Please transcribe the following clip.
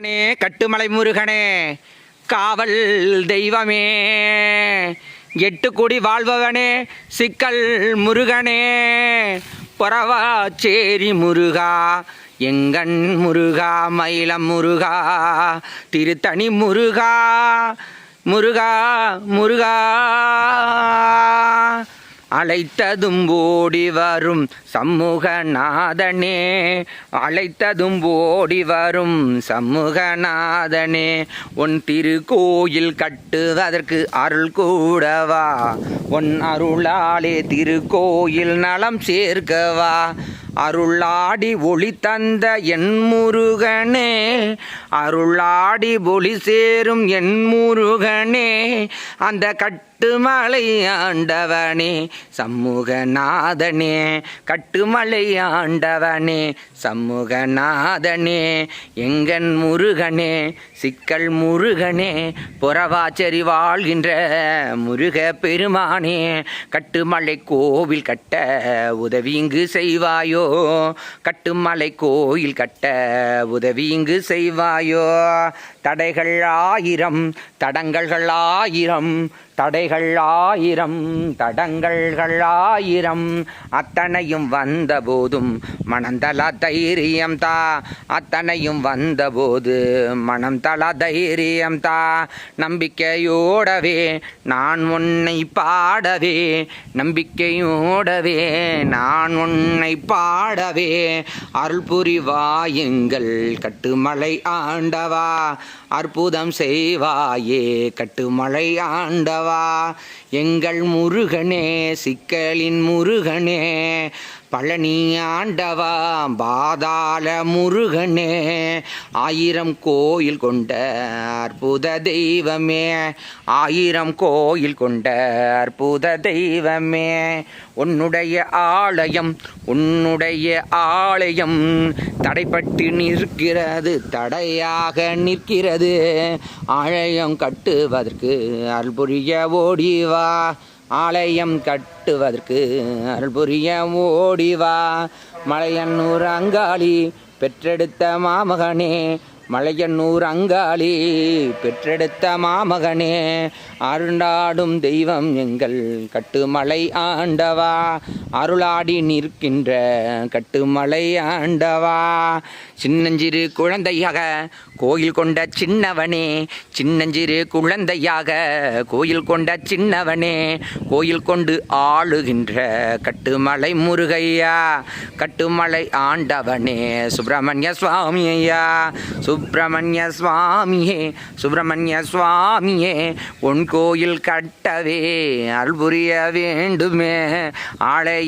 முருகனே கட்டுமலை முருகனே காவல் தெய்வமே. எட்டு கோடி வாழ்பவனே சிக்கல் முருகனே. பொறவாச்சேரி முருகா எங்கண் முருகா மயிலம் முருகா திருத்தணி முருகா. முருகா முருகா. அழைத்ததும் ஓடி வரும் சமூகநாதனே. அழைத்ததும் ஓடி வரும் சமூகநாதனே. உன் திருக்கோயில் கட்டுவதற்கு அருள் கூடவா? உன் அருளாலே திருக்கோயில் நலம் சேர்க்கவா? அருளாடி ஒளி தந்த என் முருகனே அருளாடி ஒளி சேரும் என் முருகனே அந்த கட்டுமலை ஆண்டவனே சமூகநாதனே கட்டுமலை ஆண்டவனே சமூகநாதனே எங்கன் முருகனே சிக்கல் முருகனே புறவாச்சரி வாழ்கின்ற முருக பெருமானே கட்டுமலை கோவில் கட்ட உதவி இங்கு செய்வாயோ கட்டுமலை கோயில் கட்ட உதவி இங்கு செய்வாயோ? தடைகள் ஆயிரம் தடங்கல்கள் ஆயிரம் தடைகள் ஆயிரம் தடங்கல்கள் ஆயிரம். அத்தனையும் வந்த போதும் மனந்தள தைரியம் தா அத்தனையும் வந்தபோது மனம் தள தைரியம் தா நம்பிக்கையோடவே நான் உன்னை பாடவே. நம்பிக்கையோடவே நான் உன்னை பாடவே. அருள் புரிவாயுங்கள் கட்டுமலை ஆண்டவா. அற்புதம் செய்வாயே கட்டுமழை ஆண்டவா. எங்கள் முருகனே சிக்கலின் முருகனே பழனியாண்டவா பாதாள முருகனே ஆயிரம் கோயில் கொண்ட அற்புத தெய்வமே ஆயிரம் கோயில் கொண்ட அற்புத தெய்வமே. உன்னுடைய ஆலயம் உன்னுடைய ஆலயம் தடைப்பட்டு நிற்கிறது தடையாக நிற்கிறது. ஆலயம் கட்டுவதற்கு அல்புரிய ஓடிவா. ஓடி வா ஆலயம் கட்டுவதற்கு அருள் புரிய ஓடி வா மலையன்னூர் அங்காளி பெற்றெடுத்த மாமகனே மலையன்னூர் அங்காளி பெற்றெடுத்த மாமகனே அருண்டாடும் தெய்வம் எங்கள் கட்டுமலை ஆண்டவா. அருளாடி நிற்கின்ற கட்டுமலை ஆண்டவா. சின்னஞ்சிறு குழந்தையாக கோயில் கொண்ட சின்னவனே சின்னஞ்சிறு குழந்தையாக கோயில் கொண்ட சின்னவனே கோயில் கொண்டு ஆளுகின்ற கட்டுமலை முருகையா. கட்டுமலை ஆண்டவனே சுப்பிரமணிய சுவாமி ஐயா சுப்பிரமணிய சுவாமியே சுப்பிரமணிய சுவாமியே உன் கோயில் கட்டவே அல்புரிய வேண்டுமே. ஆலய